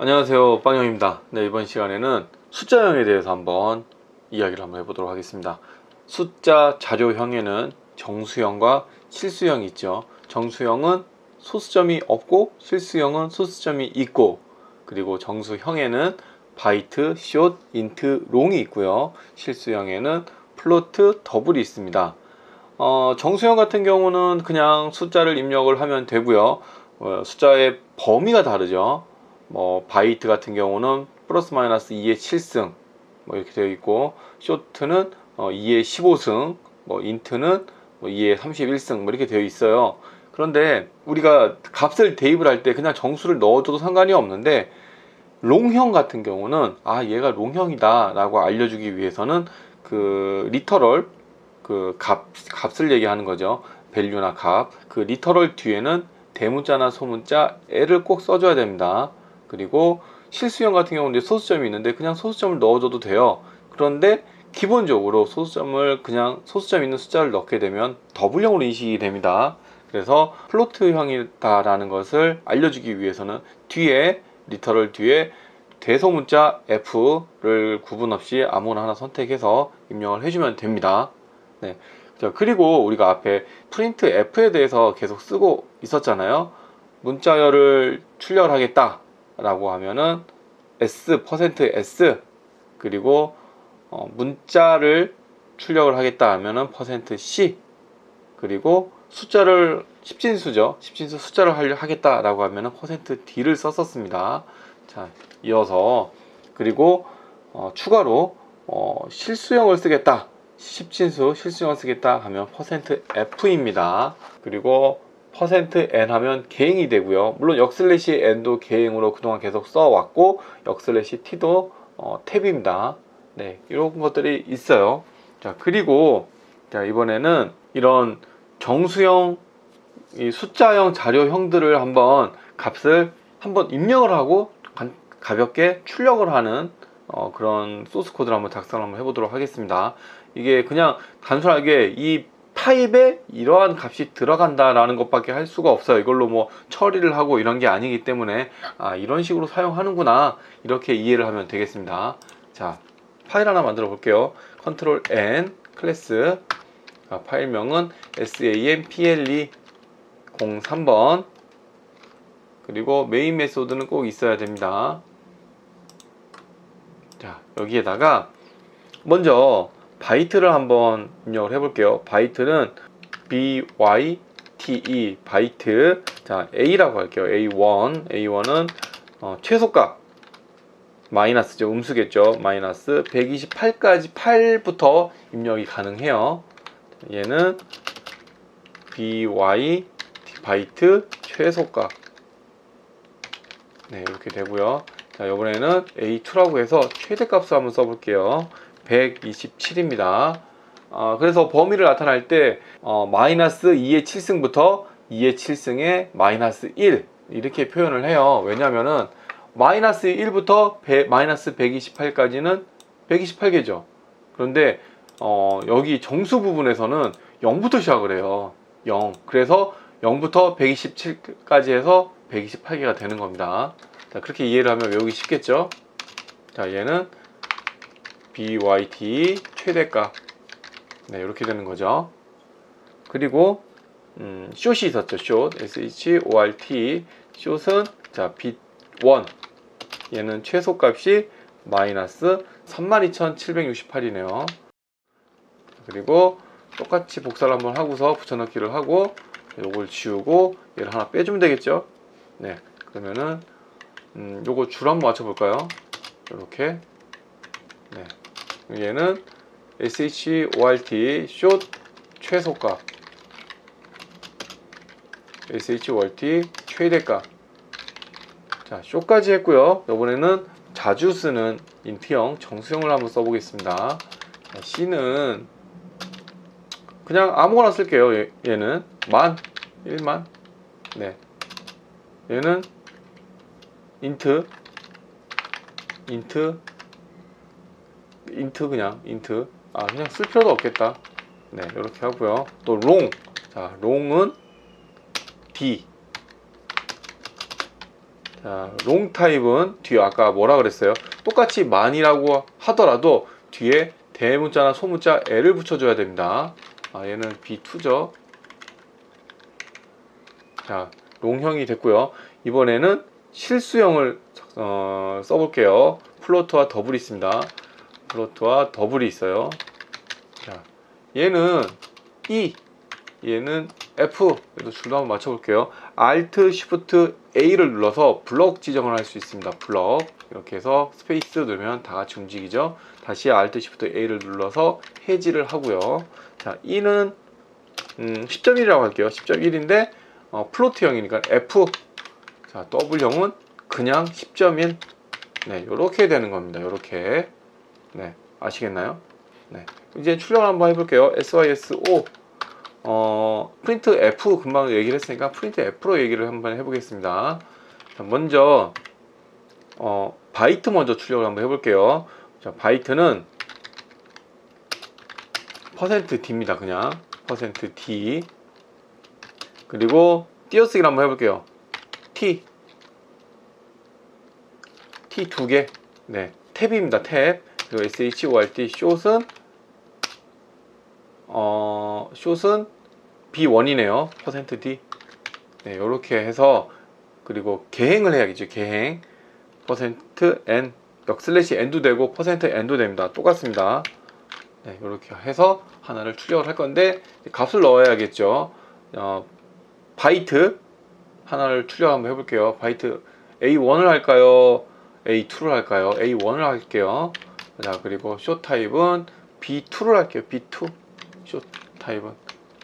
안녕하세요 빵형입니다. 네, 이번 시간에는 숫자형에 대해서 한번 이야기를 한번 해보도록 하겠습니다. 숫자 자료형에는 정수형과 실수형이 있죠. 정수형은 소수점이 없고 실수형은 소수점이 있고 그리고 정수형에는 바이트, 숏, 인트, 롱이 있고요. 실수형에는 플로트, 더블이 있습니다. 어, 정수형 같은 경우는 그냥 숫자를 입력을 하면 되고요. 어, 숫자의 범위가 다르죠 뭐 바이트 같은 경우는 플러스 마이너스 2의 7승 뭐 이렇게 되어 있고 쇼트는 어 2의 15승 뭐 인트는 뭐 2의 31승 뭐 이렇게 되어 있어요. 그런데 우리가 값을 대입을 할 때 그냥 정수를 넣어줘도 상관이 없는데 롱형 같은 경우는 아 얘가 롱형이다 라고 알려주기 위해서는 그 리터럴 그 값, 값을 얘기하는 거죠. 밸류나 값 그 리터럴 뒤에는 대문자나 소문자 L을 꼭 써줘야 됩니다 그리고 실수형 같은 경우는 소수점이 있는데 그냥 소수점을 넣어줘도 돼요. 그런데 기본적으로 소수점을 그냥 소수점 있는 숫자를 넣게 되면 더블형으로 인식이 됩니다. 그래서 플로트형이다라는 것을 알려주기 위해서는 뒤에 리터럴 뒤에 대소문자 F를 구분 없이 아무나 하나 선택해서 입력을 해주면 됩니다. 네. 자, 그리고 우리가 앞에 프린트 F에 대해서 계속 쓰고 있었잖아요. 문자열을 출력을 하겠다. 라고 하면은 s %s 그리고 어, 문자를 출력을 하겠다 하면은 %c 그리고 숫자를 십진수죠. 십진수 숫자를 하려 하겠다라고 하면은 퍼센트 %d를 썼었습니다. 자 이어서 그리고 어, 추가로 어, 실수형을 쓰겠다. 십진수 실수형을 쓰겠다 하면 퍼센트 %f입니다. 그리고 %n 하면 개행이 되고요. 물론 역슬래시 n도 개행으로 그동안 계속 써왔고 역슬래시 t도 어, 탭입니다. 네, 이런 것들이 있어요. 자, 그리고 자, 이번에는 이런 정수형 이 숫자형 자료형들을 한번 값을 한번 입력을 하고 가, 가볍게 출력을 하는 어, 그런 소스 코드를 한번 작성을 한번 해보도록 하겠습니다. 이게 그냥 단순하게 이 타입에 이러한 값이 들어간다라는 것밖에 할 수가 없어요. 이걸로 뭐 처리를 하고 이런 게 아니기 때문에 아, 이런 식으로 사용하는구나 이렇게 이해를 하면 되겠습니다. 자, 파일 하나 만들어 볼게요. 컨트롤 N 클래스 아, 파일명은 sample 03번 그리고 메인 메소드는 꼭 있어야 됩니다. 자, 여기에다가 먼저 바이트를 한번 입력을 해볼게요. 바이트는 byte 바이트 자 a라고 할게요. a1 a1은 어, 최소값 마이너스죠. 음수겠죠. 마이너스 128까지 8부터 입력이 가능해요. 얘는 by 바이트 최소값 네 이렇게 되고요. 자 이번에는 a2라고 해서 최대값을 한번 써볼게요. 127입니다. 어, 그래서 범위를 나타날 때 어, 마이너스 2의 7승부터 2의 7승에 마이너스 1 이렇게 표현을 해요. 왜냐면은 마이너스 1부터 100, 마이너스 128까지는 128개죠. 그런데 어, 여기 정수 부분에서는 0부터 시작을 해요. 0. 그래서 0부터 127까지 해서 128개가 되는 겁니다. 자, 그렇게 이해를 하면 외우기 쉽겠죠? 자, 얘는 byt 최대값 네 이렇게 되는 거죠. 그리고 음, 숏이 있었죠 숏. Short 숏은 자 bit1 얘는 최소값이 마이너스 32,768이네요. 그리고 똑같이 복사를 한번 하고서 붙여넣기를 하고 요걸 지우고 얘를 하나 빼주면 되겠죠? 네 그러면은 음, 요거 줄 한번 맞춰 볼까요? 이렇게. 네 얘는 short 숏 최소값 short 최대값 자 숏까지 했고요. 이번에는 자주 쓰는 인트형 정수형을 한번 써보겠습니다. 자, c는 그냥 아무거나 쓸게요. 얘, 얘는 만 1만. 네. 얘는 인트 인트 인트 그냥 인트 아 그냥 쓸 필요도 없겠다 네 이렇게 하고요 또 롱 자 롱은 D 자, 롱 타입은 뒤에 아까 뭐라 그랬어요? 똑같이 만이라고 하더라도 뒤에 대문자나 소문자 L을 붙여줘야 됩니다. 아, 얘는 B2죠. 자, 롱형이 됐고요. 이번에는 실수형을 어, 써볼게요. 플로트와 더블이 있습니다. 플로트와 더블이 있어요. 자, 얘는 E, 얘는 F. 얘도 줄도 한번 맞춰볼게요. Alt, Shift, A를 눌러서 블럭 지정을 할 수 있습니다. 블럭 이렇게 해서 스페이스 누르면 다 같이 움직이죠. 다시 Alt, Shift, A를 눌러서 해지를 하고요. 자, E는 음, 10.1이라고 할게요. 10.1인데 어, 플로트형이니까 F. 자, W형은 그냥 10.1. 네, 요렇게 되는 겁니다. 요렇게. 네, 아시겠나요? 네. 이제 출력을 한번 해볼게요. SYSO. 어, 프린트 F 금방 얘기를 했으니까 프린트 F로 얘기를 한번 해보겠습니다. 자, 먼저, 어, 바이트 먼저 출력을 한번 해볼게요. 자, 바이트는 퍼센트 D입니다. 그냥 퍼센트 D. 그리고 띄어쓰기를 한번 해볼게요. T. T 두 개. 네. 탭입니다. 탭. 그리고 SHORT 숏은 어, 숏은 B1이네요. 퍼센트 D. 네, 요렇게 해서 그리고 개행을 해야겠죠. 개행. 퍼센트 N. 역 슬래시 N도 되고 퍼센트 N도 됩니다. 똑같습니다. 네, 요렇게 해서 하나를 출력을 할 건데 값을 넣어야겠죠. 어, 바이트 하나를 출력 한번 해볼게요. 바이트 A1을 할까요? A2를 할까요? A1을 할게요. 자, 그리고 쇼 타입은 B2를 할게요. B2. 쇼 타입은.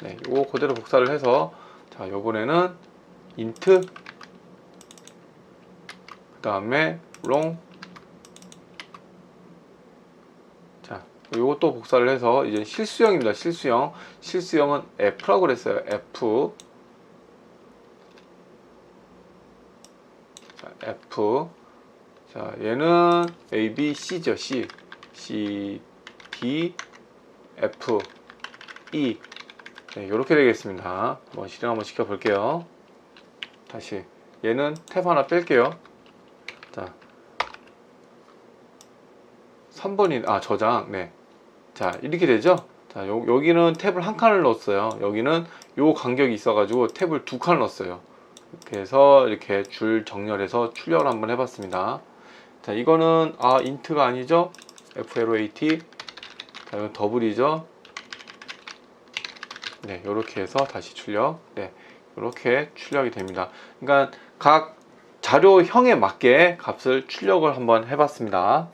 네, 요거 그대로 복사를 해서 자, 요번에는 인트 그 다음에 롱 자, 요것도 복사를 해서 이제 실수형입니다. 실수형. 실수형은 F라고 그랬어요. F. 자, F. 자, 얘는 A, B, C죠. C. C, D, F, E. 네, 이렇게 되겠습니다. 한번 실행 한번 시켜볼게요. 다시. 얘는 탭 하나 뺄게요. 자. 3번이, 아, 저장. 네. 자, 이렇게 되죠? 자, 요, 여기는 탭을 한 칸을 넣었어요. 여기는 요 간격이 있어가지고 탭을 두 칸을 넣었어요. 이렇게 해서 이렇게 줄 정렬해서 출력을 한번 해봤습니다. 자, 이거는, 아, 인트가 아니죠? FLOAT. 자, 이건 더블이죠? 네, 이렇게 해서 다시 출력. 네, 이렇게 출력이 됩니다. 그러니까 각 자료형에 맞게 값을 출력을 한번 해봤습니다.